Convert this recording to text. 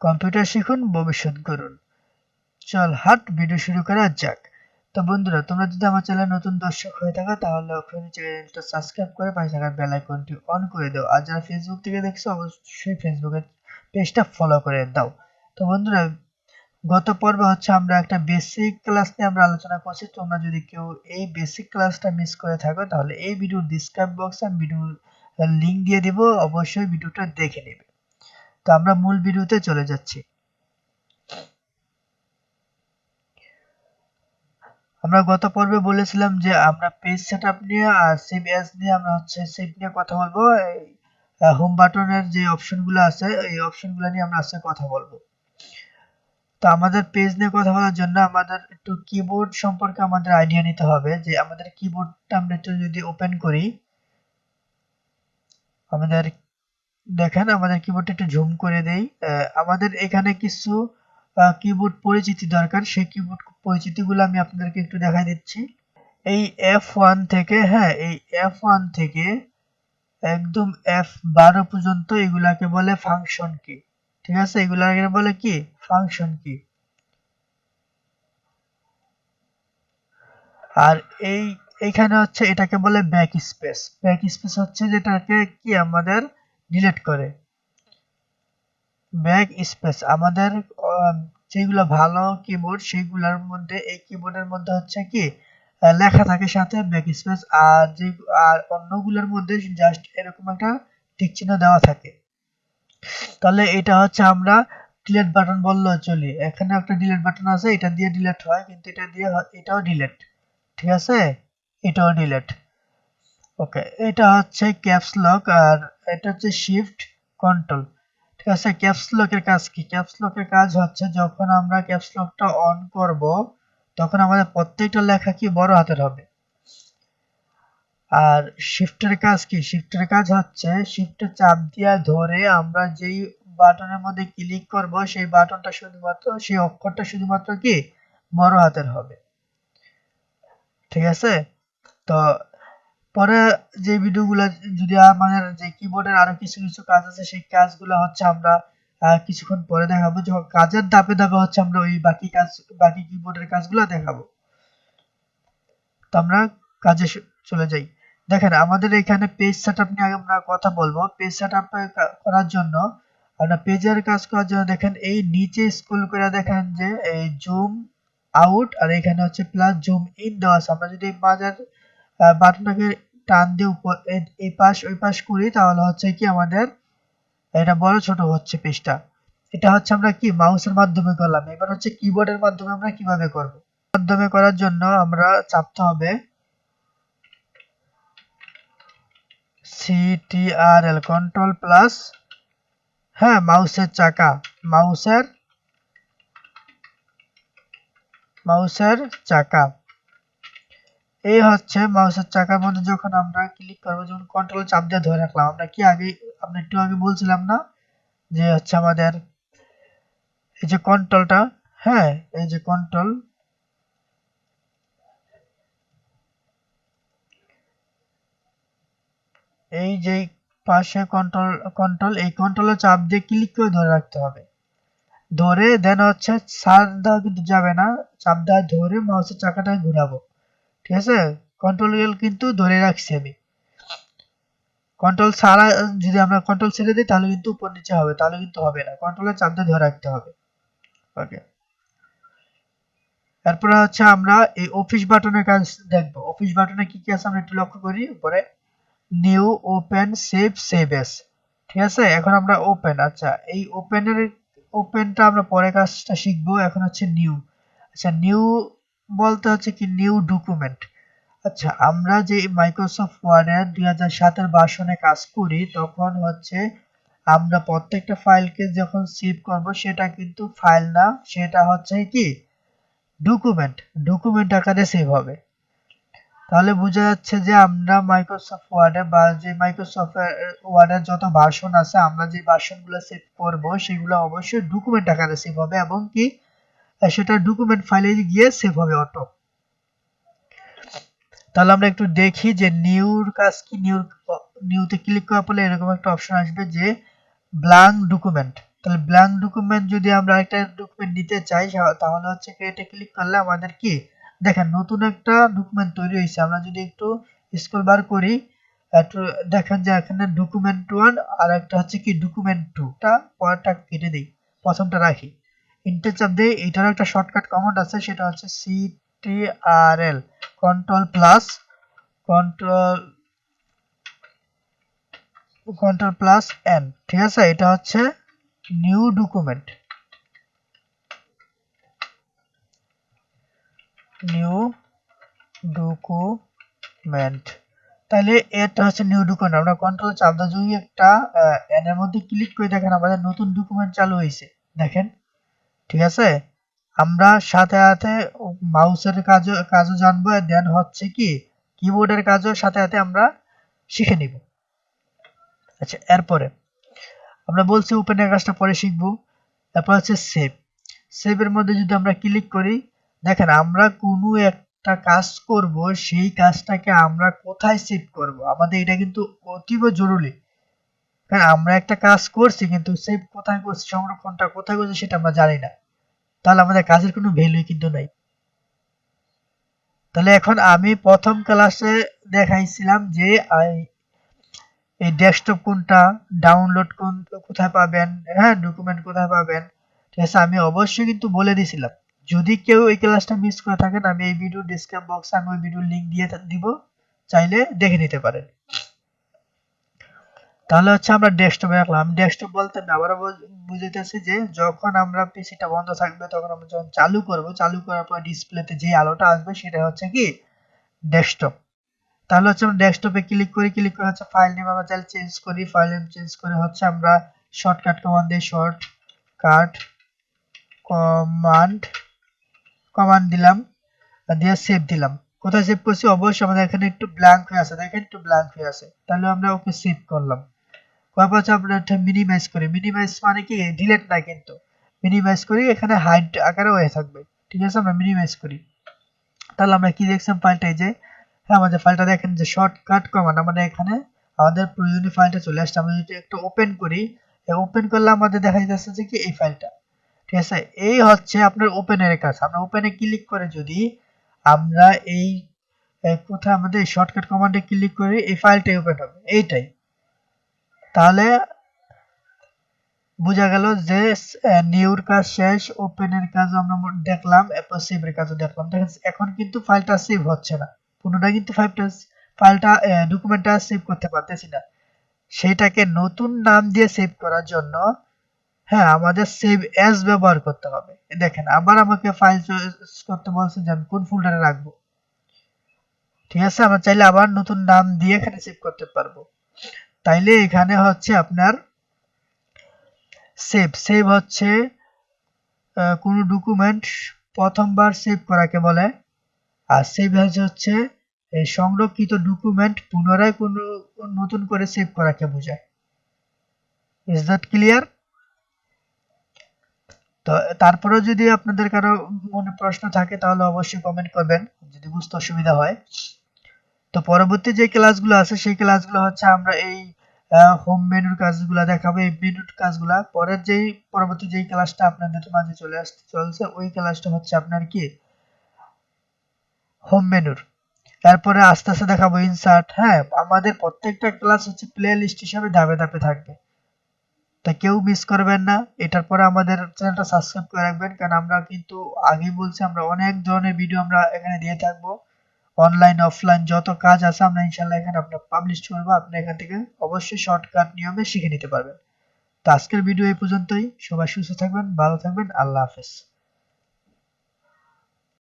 Computer শিখুন ভবিষ্যৎ গড়ুন চল, হাট ভিডিও শুরু করা যাক। তো বন্ধুরা, তোমরা যদি আমার চ্যানেলে নতুন দর্শক হয়ে থাকো, তাহলে ওখানে চ্যানেলটা সাবস্ক্রাইব করে পাশে থাকা বেল আইকনটি অন করে দাও। আর যারা ফেসবুক থেকে দেখছ, অবশ্যই ফেসবুকের পেজটা ফলো করে দাও। তো বন্ধুরা, গত পর্বে হচ্ছে আমরা একটা বেসিক ক্লাস নিয়ে আমরা আলোচনা করছি। তোমরা যদি কেউ এই বেসিক ক্লাসটা মিস করে থাকো, তাহলে এই ভিডিওর ডিসক্রাইব বক্সে আমি ভিডিওর লিংক দিয়ে দিব। অবশ্যই ভিডিওটা দেখে নেবে। আমরা মূল ভিডিওতে চলে যাচ্ছি। আমরা গত পর্বে বলেছিলাম যে আমরা পেজ সেটআপ নিয়ে আর অ্যাজ নিয়ে আমরা হচ্ছে সেভ নিয়ে কথা বলব। হোম বাটনের যে অপশনগুলো আছে, এই অপশনগুলো নিয়ে আমরা আজকে কথা বলব। তো আমাদের পেজ নিয়ে কথা বলার জন্য আমাদের একটু কিবোর্ড সম্পর্কে আমাদের আইডিয়া নিতে হবে যে আমাদের কিবোর্ডটা আমরা একটু যদি ওপেন করি, আমাদের দেখেন, আমাদের কিবোর্ডটা একটু জুম করে দেই। আমাদের এখানে কিছু কিবোর্ড পরিচিতি দরকার। সেই কিবোর্ড পরিচিতিগুলো আমি আপনাদেরকে একটু দেখাই দিচ্ছি। এই এফ ওয়ান থেকে হ্যাঁ এই এফ ওয়ান থেকে একদম এফ বারো পর্যন্ত এগুলাকে বলে ফাংশন কি ঠিক আছে? এগুলাকে বলে কি? ফাংশন কি আর এই, এখানে হচ্ছে এটাকে বলে ব্যাক স্পেস ব্যাক স্পেস হচ্ছে যেটাকে কি? আমাদের ডিলিট করে। ব্যাক স্পেস আমাদের যেগুলো ভালো কিবোর্ড সেগুলোর মধ্যে এই কিবোর্ডের মধ্যে হচ্ছে কি লেখা থাকে সাথে ব্যাক স্পেস আর যে, আর অন্যগুলোর মধ্যে জাস্ট এরকম একটা টিক চিহ্ন দেওয়া থাকে। তাহলে এটা হচ্ছে আমরা ডিলেট বাটন বললেও চলি। এখানে একটা ডিলেট বাটন আছে, এটা দিয়ে ডিলেট হয়, কিন্তু এটা দিয়ে এটাও ডিলেট ঠিক আছে? এটাও ডিলিট ওকে এটা হচ্ছে ক্যাপস লক আর এটা হচ্ছে শিফট কন্ট্রোল ঠিক আছে ক্যাপস লকের কাজ কি? ক্যাপস লকের কাজ হচ্ছে যখন আমরা ক্যাপস লকটা অন করব, তখন আমাদের প্রত্যেকটা লেখা কি বড় হাতের হবে? আর শিফটের কাজ কি? শিফটের কাজ হচ্ছে শিফটে চাপ দিয়ে ধরে আমরা যেই বাটনের মধ্যে ক্লিক করব, সেই বাটনটা শুধুমাত্র, সেই অক্ষরটা শুধুমাত্র কি? বড় হাতের হবে। ঠিক আছে? তো পরে যে ভিডিওগুলো, যদি আমাদের যে কিবোর্ডের আরও কিছু কিছু কাজ আছে, সেই কাজগুলো হচ্ছে আমরা কিছুক্ষণ পরে দেখাবো। যখন কাজের ধাপে ধাপে হচ্ছে আমরা ওই বাকি কাজ, বাকি কিবোর্ডের কাজগুলো দেখাবো। তো আমরা কাজে চলে যাই। দেখেন, আমাদের এখানে পেজ সেটআপ নিয়ে আমরা কথা বলব। পেজ সেট আপ করার জন্য আমরা পেজের কাজ করার জন্য দেখেন, এই নিচে স্ক্রল করে দেখেন যে, এই জুম আউট আর এখানে হচ্ছে প্লাস জুম ইন দেওয়া আছে। আমরা যদি মাঝের বাটনটাকে টান দিয়ে উপর এই পাশ, ওই পাশ করি, তাহলে হচ্ছে কি আমাদের এটা বড় ছোট হচ্ছে পেজটা। এটা হচ্ছে আমরা কি? মাউসের মাধ্যমে করলাম। এবার হচ্ছে কিবোর্ডের মাধ্যমে আমরা কীভাবে করব? মাধ্যমে করার জন্য আমরা চাপতে হবে সিটিআরএল কন্ট্রোল প্লাস হ্যাঁ মাউসের চাকা। মাউসের মাউসের চাকা। এই হচ্ছে মাউসের চাকার মধ্যে যখন আমরা ক্লিক করব যেমন কন্ট্রোল চাপ দিয়ে ধরে রাখলাম, আমরা কি আগে, আমরা একটু আগে বলছিলাম না যে হচ্ছে আমাদের এই যে কন্ট্রোলটা হ্যাঁ এই যে কন্ট্রোল এই যে পাশে কন্ট্রোল কন্ট্রোল এই কন্ট্রোলে চাপ দিয়ে ক্লিক করে ধরে রাখতে হবে। ধরে দেন হচ্ছে সার দেওয়া কিন্তু যাবে না, চাপ দেওয়া ধরে মাউসের চাকাটা ঘুরাবো। ঠিক আছে? কন্ট্রোল এল কিন্তু ধরে রাখছি আমি। কন্ট্রোল ছাড়া যদি আমরা কন্ট্রোল ছেড়ে দিই, তাহলে কিন্তু উপর নিচে হবে, তাহলে কিন্তু হবে না। কন্ট্রোলের চাপ দিয়ে ধরে রাখতে হবে। ওকে এরপরে হচ্ছে আমরা এই অফিস বাটনের কাজ দেখব। অফিস বাটনে কি কি আছে আমরা একটু লক্ষ্য করি। উপরে new open save save as ঠিক আছে? এখন আমরা ওপেন আচ্ছা। এই ওপেনের ওপেনটা আমরা পরে কাজটা শিখব। এখন হচ্ছে নিউ আচ্ছা নিউ বলতে হচ্ছে কি নিউ ডকুমেন্ট আচ্ছা আমরা যে মাইক্রোসফট ওয়ার্ডের দুই হাজার সাতের ভার্সনে কাজ করি, তখন হচ্ছে আমরা প্রত্যেকটা ফাইলকে যখন সেভ করব, সেটা কিন্তু ফাইল না, সেটা হচ্ছে কি? ডকুমেন্ট ডকুমেন্ট আকারে সেভ হবে। তাহলে বোঝা যাচ্ছে যে আমরা মাইক্রোসফট ওয়ার্ডে বা যে মাইক্রোসফট ওয়ার্ডের যত ভার্সন আছে, আমরা যে ভার্সনগুলো সেভ করব, সেগুলো অবশ্যই ডকুমেন্ট আকারে সেভ হবে এবং কি? সেটা ডকুমেন্ট ফাইলে গিয়ে সেভ হবে অটো তাহলে আমরা একটু দেখি যে নিউর কাজ কি নিউ নিউতে ক্লিক করার পরে এরকম একটা অপশন আসবে যে ব্ল্যাঙ্ক ডকুমেন্ট তাহলে ব্ল্যাঙ্ক ডকুমেন্ট যদি আমরা একটা ডকুমেন্ট নিতে চাই তাহলে হচ্ছে এটা ক্লিক করলে আমাদের কি? দেখেন, নতুন একটা ডকুমেন্ট তৈরি হয়েছে। আমরা যদি একটু স্ক্রল বার করি, একটু দেখেন যে এখানে ডকুমেন্ট ওয়ান আর একটা হচ্ছে কি ডকুমেন্ট টু টা পরেরটা কেটে দিই, প্রথমটা রাখি। ইন্টার চাপ দিই এটারও একটা শর্টকাট কমান্ড আছে, সেটা হচ্ছে C T R L control plus control control plus N ঠিক আছে? এটা হচ্ছে নিউ ডকুমেন্ট নিউ ডকুমেন্ট তাহলে এটা হচ্ছে নিউ ডকুমেন্ট আমরা কন্ট্রোল চাপ দিয়ে যদি একটা এর মধ্যে ক্লিক করে দেখেন আমাদের নতুন ডকুমেন্ট চালু হয়েছে দেখেন। ঠিক আছে? আমরা সাথে সাথে মাউসের কাজও কাজও জানব দেন হচ্ছে কি? কিবোর্ডের কাজও সাথে সাথে আমরা শিখে নিব। আচ্ছা এরপরে আমরা বলছি ওপেনের কাজটা পরে শিখব। তারপর হচ্ছে সেভ সেভের মধ্যে যদি আমরা ক্লিক করি, দেখেন আমরা কোনো একটা কাজ করব, সেই কাজটাকে আমরা কোথায় সেভ করব? আমাদের এটা কিন্তু অতীব জরুরি। কারণ আমরা একটা কাজ করছি, কিন্তু সেভ কোথায় করছি, সংরক্ষণটা কোথায় করছি, সেটা আমরা জানি না। তাহলে আমাদের কাজের কোনো ভ্যালুই কিন্তু নাই। তাহলে এখন আমি প্রথম ক্লাসে দেখাইছিলাম যে এই ডেস্কটপ কোনটা ডাউনলোড কোন, কোথায় পাবেন হ্যাঁ ডকুমেন্ট কোথায় পাবেন, ঠিক আছে, আমি অবশ্যই কিন্তু বলে দিয়েছিলাম যদি কেউ এই ক্লাসটা মিস করে থাকেন, আমি এই ভিডিও ডিসক্রিপশন বক্সে আমি ওই ভিডিওর লিংক দিয়ে দিব, চাইলে দেখে নিতে পারেন। তাহলে হচ্ছে আমরা ডেস্কটপে রাখলাম। ডেস্কটপ বলতে আমি আবারও বুঝাইতেছি যে যখন আমরা পিসিটা বন্ধ থাকবে, তখন আমরা যখন চালু করব, চালু করার পর ডিসপ্লেতে যে আলোটা আসবে, সেটা হচ্ছে কি? ডেস্কটপ তাহলে হচ্ছে আমরা ডেস্কটপে ক্লিক করি ক্লিক করে হচ্ছে ফাইল নেম আমরা চাইলে চেঞ্জ করি। ফাইল নেম চেঞ্জ করে হচ্ছে আমরা শর্টকাট কমান্ড দিয়ে শর্টকাট কমান্ড কমান্ড দিলাম দিয়ে সেভ দিলাম। কোথায় সেভ করছি? অবশ্যই আমাদের এখানে একটু ব্ল্যাঙ্ক হয়ে আছে। দেখেন একটু ব্ল্যাঙ্ক হয়ে আছে। তাহলে আমরা ওকে সেভ করলাম। করার পর হচ্ছে আমরা মিনিমাইজ করি। মিনিমাইজ মানে কি? ডিলেট না কিন্তু। মিনিমাইজ করি, এখানে হাইড আকারে হয়ে থাকবে। ঠিক আছে? আমরা মিনিমাইজ করি। তাহলে আমরা কি দেখছিলাম ফাইলটা যে হ্যাঁ আমাদের ফাইলটা দেখেন যে শর্টকাট কমান্ড আমাদের এখানে আমাদের প্রয়োজনীয় ফাইলটা চলে আসছে। আমরা যদি একটু ওপেন করি ওপেন করলে আমাদের দেখা যাচ্ছে যে কি? এই ফাইলটা ঠিক আছে? এই হচ্ছে আপনার ওপেনের কাজ। আমরা ওপেনে ক্লিক করে যদি আমরা এই কোথায় আমাদের শর্টকাট কমান্ডে ক্লিক করে এই ফাইলটাই ওপেন হবে। এইটাই। তাহলে বোঝা গেল যে নিউর কাজ শেষ, ওপেনের কাজ আমরা দেখলাম, এরপর সেভের কাজও দেখলাম। দেখেন, এখন কিন্তু ফাইলটা সেভ হচ্ছে না। পুনরায় কিন্তু ফাইলটা ফাইলটা ডকুমেন্টটা সেভ করতে পারতেছি না। সেটাকে নতুন নাম দিয়ে সেভ করার জন্য হ্যাঁ আমাদের সেভ অ্যাজ ব্যবহার করতে হবে। দেখেন, আবার আমাকে ফাইল চয়েস করতে বলছে যে, আমি কোন ফোল্ডারে রাখব? ঠিক আছে, আমরা চাইলে আবার নতুন নাম দিয়ে এখানে সেভ করতে পারব। তাইলে এখানে হচ্ছে আপনার সেভ সেভ হচ্ছে কোনো ডকুমেন্ট প্রথমবার সেভ করাকে বলে। আর সেভ হচ্ছে এই সংরক্ষিত ডকুমেন্ট পুনরায় কোনো নতুন করে সেভ করাকে বোঝায়। ইজ দ্যাট ক্লিয়ার তো তারপরেও যদি আপনাদের কারও মনে প্রশ্ন থাকে, তাহলে অবশ্যই কমেন্ট করবেন। যদি বুঝতে অসুবিধা হয়। তো পরবর্তী যে ক্লাসগুলো আছে, সেই ক্লাসগুলো হচ্ছে আমরা এই হোম মেনুর কাজগুলো দেখাবো, এই মেনুর কাজগুলা। পরের যেই, পরবর্তী যেই ক্লাসটা আপনাদের মাঝে চলে আসতে চলছে, ওই ক্লাসটা হচ্ছে আপনার কি? হোম মেনুর তারপরে আস্তে আস্তে দেখাবো ইনসার্ট হ্যাঁ আমাদের প্রত্যেকটা ক্লাস হচ্ছে প্লে লিস্ট হিসাবে ধাপে ধাপে থাকবে। তা কেউ মিস করবেন না, এটার পরে আমাদের চ্যানেলটা সাবস্ক্রাইব করে রাখবেন, কারণ আমরা কিন্তু আগেই বলছি, আমরা অনেক ধরনের ভিডিও আমরা এখানে দিয়ে থাকব। অনলাইন অফলাইন যত কাজ আছে আমরা ইনশাল্লাহ এখানে আপনার পাবলিশ করব। আপনি এখান থেকে অবশ্যই শর্টকাট নিয়মে শিখে নিতে পারবেন। তো আজকের ভিডিও এই পর্যন্তই। সবাই সুস্থ থাকবেন, ভালো থাকবেন। আল্লাহ হাফেজ।